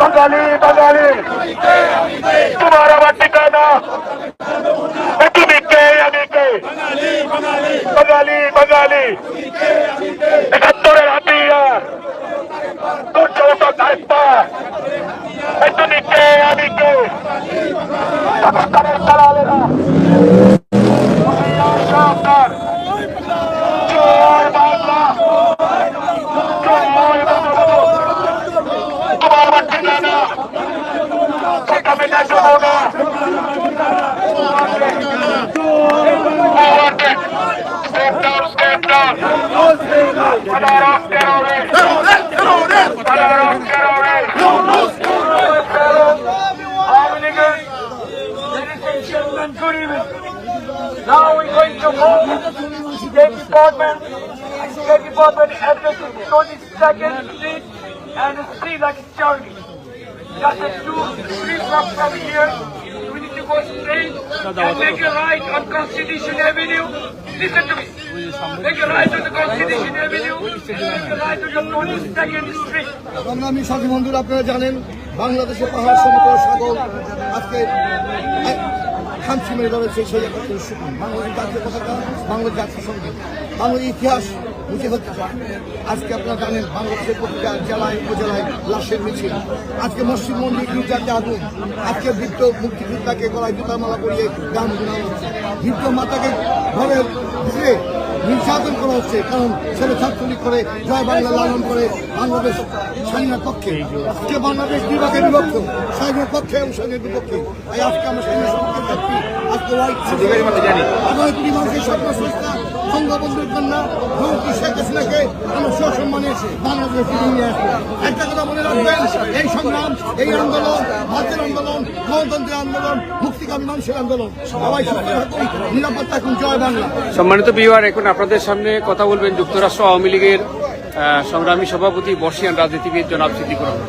बंगाली बंगाली। तुम्हारा मत ठिकाना तुम बंगाली अभी Bengali Bengali. Now we're going Department. State Department addresses 22nd Street and Street like a charity. Just a two, blocks from here. We need to go straight and make a right on Constitution Avenue. Listen to me. Make a right on the Constitution Avenue and make a right on the 22nd Street. সংগ্রামী সাথী বন্ধুরা আপনারা জানেন বাংলাদেশের পাহাড় সমুদ্র সাগর আজকে খামছি মেরে ধরেছে সেই একাত্তর সুকুন বাংলাদেশ জাতীয় পতাকা বাংলাদেশ জাতীয় সংগীত বাংলাদেশ ইতিহাস মুছে হচ্ছে আজকে আপনারা জানেন, বাংলাদেশের প্রতিটা জেলায়, উপজেলায় লাশের মিছিল। আজকে মসজিদ মন্দির গির্জাতে আগুন আজকে বৃদ্ধ মুক্তিযোদ্ধাকে গলায় জুতা মালা পরিয়ে গান শোনানো হচ্ছে। বৃদ্ধ মাতাকে ঘরে ঘুরে নির্যাতন করা হচ্ছে, কারণ ছেলে ছাত্রলীগ করে জয় বাংলা লালন করে বাংলাদেশ স্বাধীনের পক্ষে। আজকে বাংলাদেশ বিভাগে বিভক্ত স্বাধীনের পক্ষে এবং স্বাধীনের বিপক্ষে। তাই আজকে আমরা স্বাধীনের সপক্ষে যাচ্ছি আজকে আগামী কুড়ি মানুষের সংস্থা বঙ্গবন্ধুর জন্য মন্ত্রী শেখ হাসিনাকে আমরা সসম্মানে বাংলাদেশে ফিরিয়ে নিয়ে আসব। একটা কথা মনে রাখবেন, এই সংগ্রাম, এই আন্দোলন, ভারতের আন্দোলন, গণতন্ত্রের আন্দোলন, মুক্তিকামী মানুষের আন্দোলন, সবাই নিরাপদ থাকুন জয় বাংলা। সম্মানিত বিওয়ার এখন আপনাদের সামনে কথা বলবেন যুক্তরাষ্ট্র আওয়ামী লীগের সংগ্রামী সভাপতি বর্ষিয়ান রাজনীতিবিদ জনাব সিদ্দিকুর রহমান।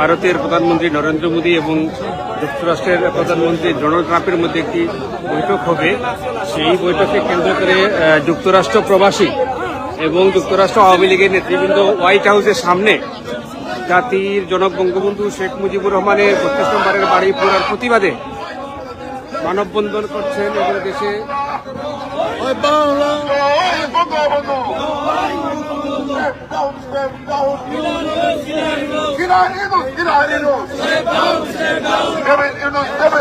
ভারতের প্রধানমন্ত্রী নরেন্দ্র মোদী এবং যুক্তরাষ্ট্রের প্রধানমন্ত্রী ডোনাল্ড ট্রাম্পের মধ্যে একটি বৈঠক হবে। সেই বৈঠকে কেন্দ্র করে যুক্তরাষ্ট্র প্রবাসী এবং যুক্তরাষ্ট্র আওয়ামী লীগের নেতৃবৃন্দ হোয়াইট হাউসের সামনে জাতির জনক বঙ্গবন্ধু শেখ মুজিবুর রহমানের বত্রিশ নম্বরের বাড়ি পুরার প্রতিবাদে মানববন্ধন করছেন এবং দেশে। إلى ايده يلعن إلى قبل ايده قبل